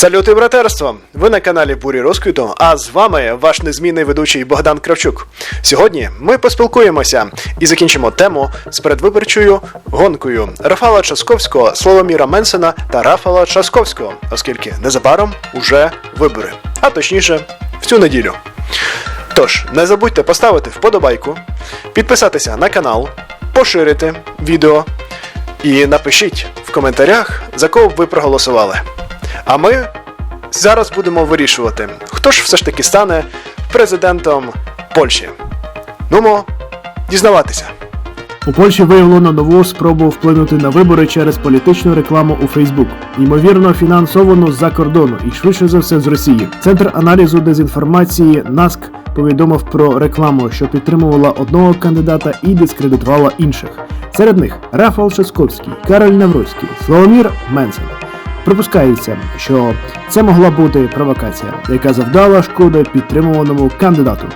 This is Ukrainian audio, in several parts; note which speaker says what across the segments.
Speaker 1: Салюти, братерство! Ви на каналі Бурі Розквіту, а з вами ваш незмінний ведучий Богдан Кравчук. Сьогодні ми поспілкуємося і закінчимо тему з передвиборчою гонкою Рафала Часковського, Славоміра Менсена та Рафала Часковського, оскільки незабаром уже вибори, а точніше в цю неділю. Тож, не забудьте поставити вподобайку, підписатися на канал, поширити відео і напишіть в коментарях, за кого б ви проголосували. А ми зараз будемо вирішувати, хто ж все ж таки стане президентом Польщі. Нумо дізнаватися.
Speaker 2: У Польщі виявлено нову спробу вплинути на вибори через політичну рекламу у Фейсбук, ймовірно, фінансовану з-за кордону і швидше за все з Росії. Центр аналізу дезінформації НАСК повідомив про рекламу, що підтримувала одного кандидата і дискредитувала інших. Серед них Рафал Шасковський, Кароль Навроцький, Славомір Менсен. Припускається, що це могла бути провокація, яка завдала шкоди підтримуваному кандидату.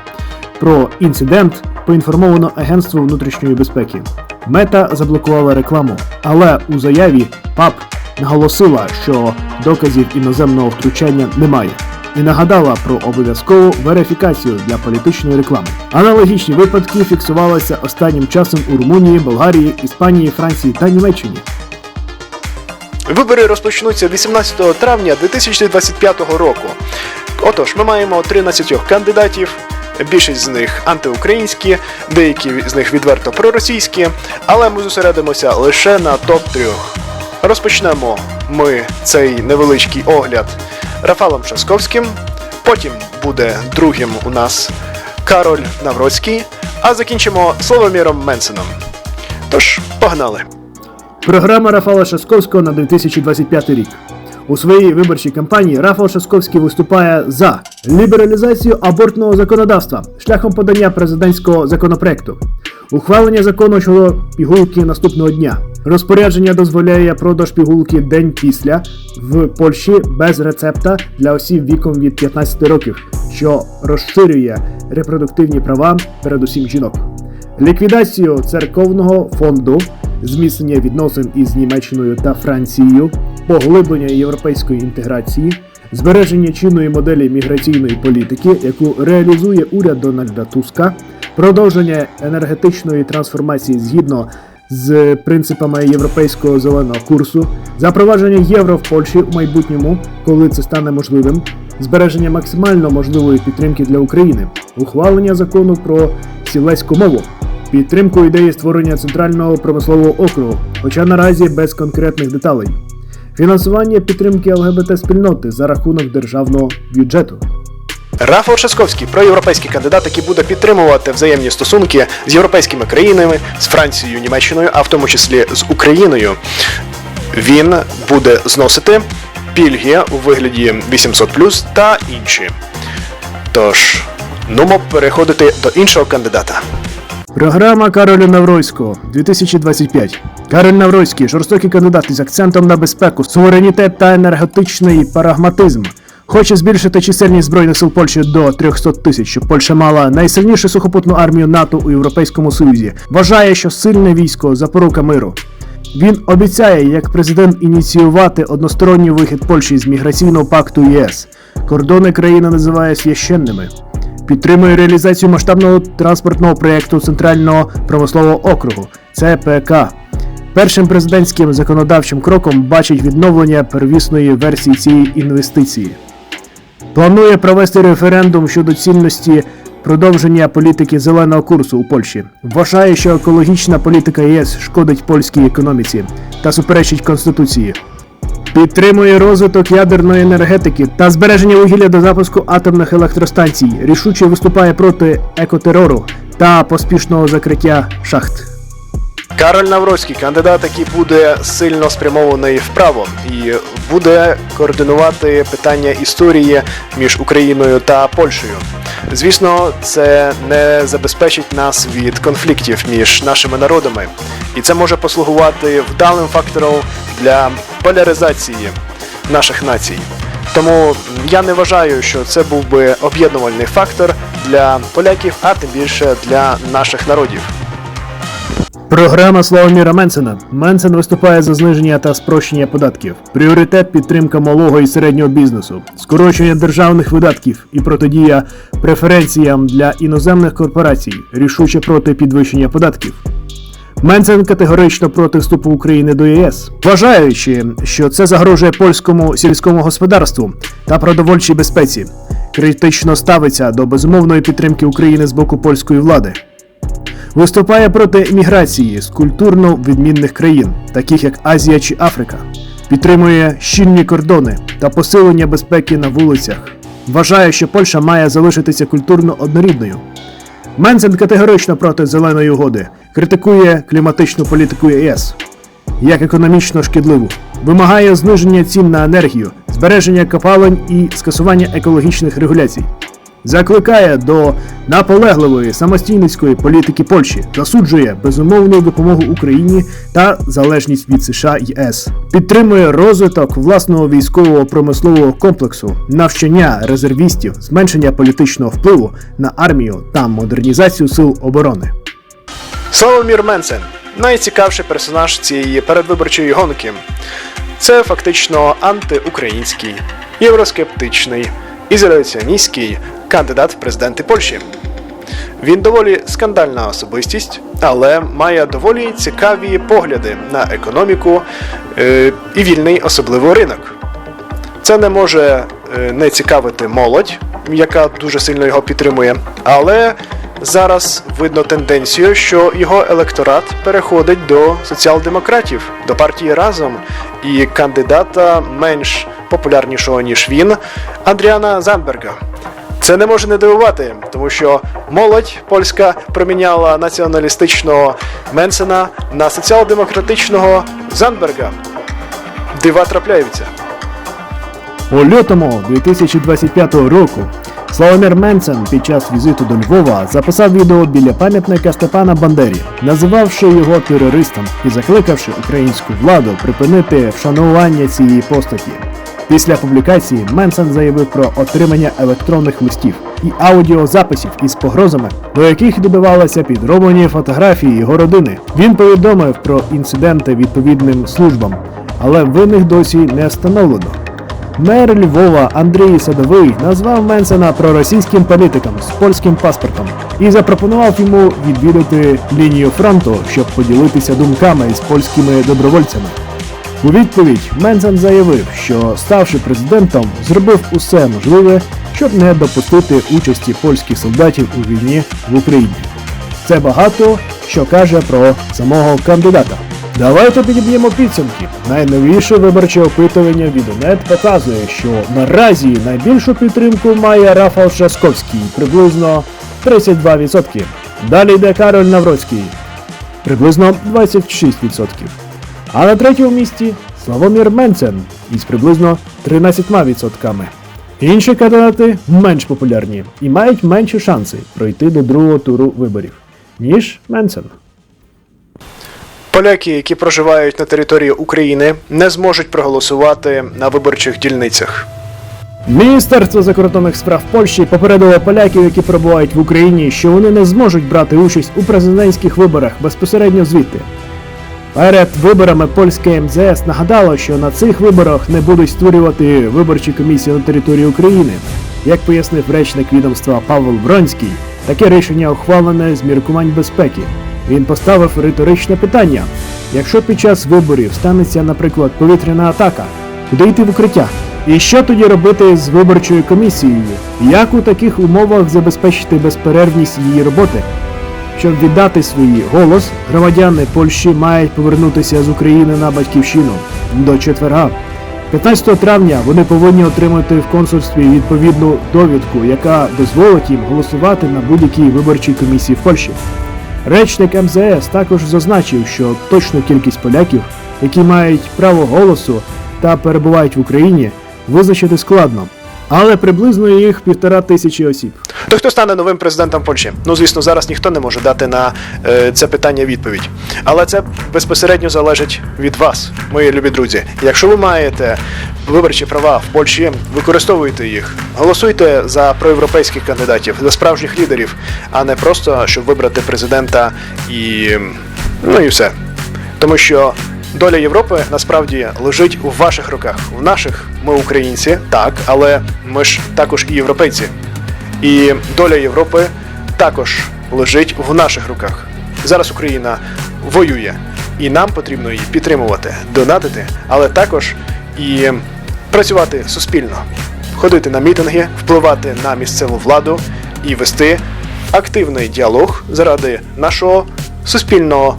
Speaker 2: Про інцидент поінформовано Агентство внутрішньої безпеки. Мета заблокувала рекламу, але у заяві ПАП наголосила, що доказів іноземного втручання немає. І нагадала про обов'язкову верифікацію для політичної реклами. Аналогічні випадки фіксувалися останнім часом у Румунії, Болгарії, Іспанії, Франції та Німеччині.
Speaker 1: Вибори розпочнуться 18 травня 2025 року. Отож, ми маємо 13 кандидатів. Більшість з них антиукраїнські, деякі з них відверто проросійські, але ми зосередимося лише на топ-3. Розпочнемо ми цей невеличкий огляд Рафалом Часковським, потім буде другим у нас Кароль Навроцький, а закінчимо Славоміром Менсеном. Тож, погнали!
Speaker 2: Програма Рафала Шасковського на 2025 рік. У своїй виборчій кампанії Рафал Шасковський виступає за лібералізацію абортного законодавства шляхом подання президентського законопроекту, ухвалення закону щодо пігулки наступного дня. Розпорядження дозволяє продаж пігулки день після в Польщі без рецепта для осіб віком від 15 років, що розширює репродуктивні права, передусім жінок ліквідацію церковного фонду, зміцнення відносин із Німеччиною та Францією, поглиблення європейської інтеграції, збереження чинної моделі міграційної політики, яку реалізує уряд Дональда Туска, продовження енергетичної трансформації згідно з принципами європейського зеленого курсу, запровадження євро в Польщі у майбутньому, коли це стане можливим, збереження максимально можливої підтримки для України, ухвалення закону про сілецьку мову, підтримку ідеї створення центрального промислового округу, хоча наразі без конкретних деталей, фінансування підтримки ЛГБТ спільноти за рахунок державного бюджету.
Speaker 1: Рафал Шасковський проєвропейський кандидат, який буде підтримувати взаємні стосунки з європейськими країнами, з Францією, Німеччиною, а в тому числі з Україною. Він буде зносити пільги у вигляді 800 та інші. Тож, нумо переходити до іншого кандидата.
Speaker 2: Програма Кароля Навройського 2025. Кароль Навройський жорстокий кандидат із акцентом на безпеку, суверенітет та енергетичний прагматизм. Хоче збільшити чисельність збройних сил Польщі до 300 тисяч, щоб Польща мала найсильнішу сухопутну армію НАТО у Європейському Союзі. Вважає, що сильне військо запорука миру. Він обіцяє, як президент, ініціювати односторонній вихід Польщі з міграційного пакту ЄС. Кордони країни називає священними. Підтримує реалізацію масштабного транспортного проєкту Центрального промислового округу ЦПК. Першим президентським законодавчим кроком бачить відновлення первісної версії цієї інвестиції. Планує провести референдум щодо цінності продовження політики зеленого курсу у Польщі. Вважає, що екологічна політика ЄС шкодить польській економіці та суперечить конституції. Підтримує розвиток ядерної енергетики та збереження вугілля до запуску атомних електростанцій. Рішуче виступає проти екотерору та поспішного закриття шахт.
Speaker 1: Кароль Навроцький, кандидат, який буде сильно спрямований вправо і буде координувати питання історії між Україною та Польщею. Звісно, це не забезпечить нас від конфліктів між нашими народами, і це може послугувати вдалим фактором для поляризації наших націй. Тому я не вважаю, що це був би об'єднувальний фактор для поляків, а тим більше для наших народів.
Speaker 2: Програма Славоміра Менсена. Менсен виступає за зниження та спрощення податків. Пріоритет підтримка малого і середнього бізнесу, скорочення державних видатків і протидія преференціям для іноземних корпорацій, рішуче проти підвищення податків. Менсен категорично проти вступу України до ЄС, вважаючи, що це загрожує польському сільському господарству та продовольчій безпеці. Критично ставиться до безумовної підтримки України з боку польської влади. Виступає проти міграції з культурно відмінних країн, таких як Азія чи Африка. Підтримує щільні кордони та посилення безпеки на вулицях. Вважає, що Польща має залишитися культурно однорідною. Менсен категорично проти зеленої угоди, критикує кліматичну політику ЄС як економічно шкідливу, вимагає зниження цін на енергію, збереження копалень і скасування екологічних регуляцій. Закликає до наполегливої самостійницької політики Польщі, засуджує безумовну допомогу Україні та залежність від США і ЄС, підтримує розвиток власного військового промислового комплексу, навчання резервістів, зменшення політичного впливу на армію та модернізацію сил оборони.
Speaker 1: Славомір Менсен найцікавіший персонаж цієї передвиборчої гонки. Це фактично антиукраїнський, євроскептичний, ізоляціоністський кандидат в президенти Польщі. Він доволі скандальна особистість, але має доволі цікаві погляди на економіку е, і вільний особливо ринок. Це не може е, не цікавити молодь, яка дуже сильно його підтримує, але зараз видно тенденцію, що його електорат переходить до соціал-демократів, до партії разом і кандидата менш популярнішого ніж він, Андріана Зандберга. Це не може не дивувати, тому що молодь польська проміняла націоналістичного Менсена на соціал-демократичного Зандберга. Дива трапляються.
Speaker 2: У лютому 2025 року Славомір Менсен під час візиту до Львова записав відео біля пам'ятника Степана Бандері, називавши його терористом і закликавши українську владу припинити вшанування цієї постаті. Після публікації Менсен заявив про отримання електронних листів і аудіозаписів із погрозами, до яких добивалися підроблені фотографії його родини. Він повідомив про інциденти відповідним службам, але винних досі не встановлено. Мер Львова Андрій Садовий назвав Менсена проросійським політиком з польським паспортом і запропонував йому відвідати лінію фронту, щоб поділитися думками із польськими добровольцями. У відповідь Менсен заявив, що ставши президентом, зробив усе можливе, щоб не допустити участі польських солдатів у війні в Україні. Це багато що каже про самого кандидата. Давайте підіб'ємо підсумки. Найновіше виборче опитування від УНЕТ показує, що наразі найбільшу підтримку має Рафал Шасковський, приблизно 32%. Далі йде Кароль Навроцький, приблизно 26%. А на третьому місці Славомір Менцен із приблизно 13%. Інші кандидати менш популярні і мають менші шанси пройти до другого туру виборів, ніж Менцен.
Speaker 1: Поляки, які проживають на території України, не зможуть проголосувати на виборчих дільницях.
Speaker 2: Міністерство закордонних справ Польщі попередило поляків, які перебувають в Україні, що вони не зможуть брати участь у президентських виборах безпосередньо звідти. Перед виборами польське МЗС нагадало, що на цих виборах не будуть створювати виборчі комісії на території України. Як пояснив речник відомства Павел Бронський, таке рішення ухвалене з міркувань безпеки. Він поставив риторичне питання: якщо під час виборів станеться, наприклад, повітряна атака, куди йти в укриття? І що тоді робити з виборчою комісією? Як у таких умовах забезпечити безперервність її роботи? Щоб віддати свій голос, громадяни Польщі мають повернутися з України на батьківщину до четверга. 15 травня вони повинні отримати в консульстві відповідну довідку, яка дозволить їм голосувати на будь-якій виборчій комісії в Польщі. Речник МЗС також зазначив, що точну кількість поляків, які мають право голосу та перебувають в Україні, визначити складно, але приблизно їх півтора тисячі осіб.
Speaker 1: То хто стане новим президентом Польщі? Ну звісно, зараз ніхто не може дати на е, це питання відповідь. Але це безпосередньо залежить від вас, мої любі друзі. Якщо ви маєте виборчі права в Польщі, використовуйте їх. Голосуйте за проєвропейських кандидатів, за справжніх лідерів, а не просто щоб вибрати президента і Ну і все. Тому що доля Європи насправді лежить у ваших руках. В наших ми українці, так, але ми ж також і європейці. І доля Європи також лежить в наших руках. Зараз Україна воює, і нам потрібно її підтримувати, донатити, але також і працювати суспільно, ходити на мітинги, впливати на місцеву владу і вести активний діалог заради нашого суспільного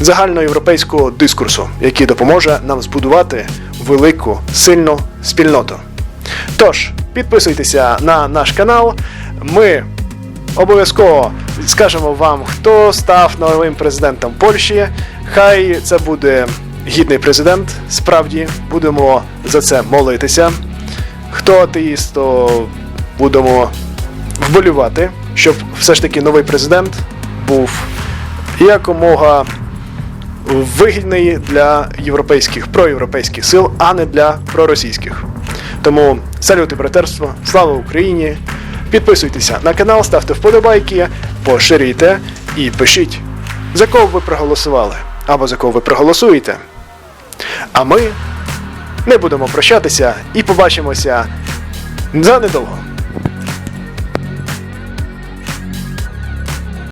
Speaker 1: загальноєвропейського дискурсу, який допоможе нам збудувати велику сильну спільноту. Тож, підписуйтеся на наш канал. Ми обов'язково скажемо вам, хто став новим президентом Польщі. Хай це буде гідний президент. Справді будемо за це молитися. Хто атеїст, то будемо вболівати, щоб все ж таки новий президент був якомога вигідний для європейських проєвропейських сил, а не для проросійських. Тому салюти братерство, слава Україні! Підписуйтеся на канал, ставте вподобайки, поширюйте і пишіть, за кого ви проголосували або за кого ви проголосуєте. А ми не будемо прощатися і побачимося за недовго.